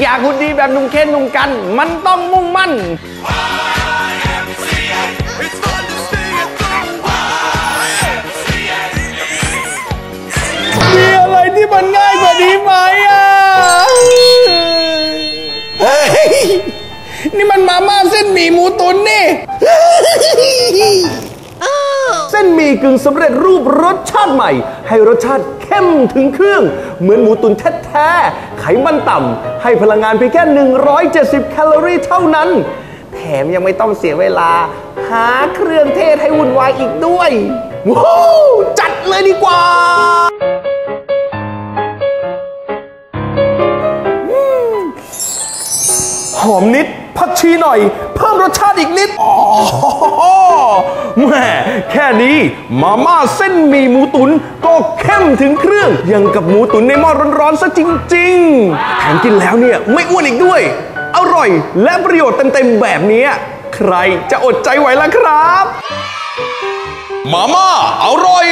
อยากหุ่นดีแบบหนุ่มเคนหนุ่มกัน มันต้องมุ่งมั่น It's fun to stay at the YMCA. มีอะไรที่มันง่ายกว่านี้ไหมอะเฮ้ยนี่มันมาม่าเส้นหมี่หมูตุ๋นนี่เส้นห มี่กึ่งสำเร็จรูปรสชาติใหม่ ให้รสชาติเข้มถึงเครื่อง เหมือนหมูตุ๋นแท้ๆไขมันต่ำให้พลังงานเพียงแค่ 170 แคลอรี่เท่านั้น แถมยังไม่ต้องเสียเวลา หาเครื่องเทศให้วุ่นวายอีกด้วยว้าวจัดเลยดีกว่าหอมนิดผักชีหน่อย เพิ่มรสชาติอีกนิดอ๋อ แม่แค่นี้มาม่าเส้นหมี่หมูตุนก็เข้มถึงเครื่องยังกับหมูตุนในหม้อร้อนๆซะจริง ๆ แถมกินแล้วเนี่ยไม่อ้วนอีกด้วย อร่อยและประโยชน์เต็มๆแบบนี้ใครจะอดใจไหวล่ะครับมาม่าอร่อย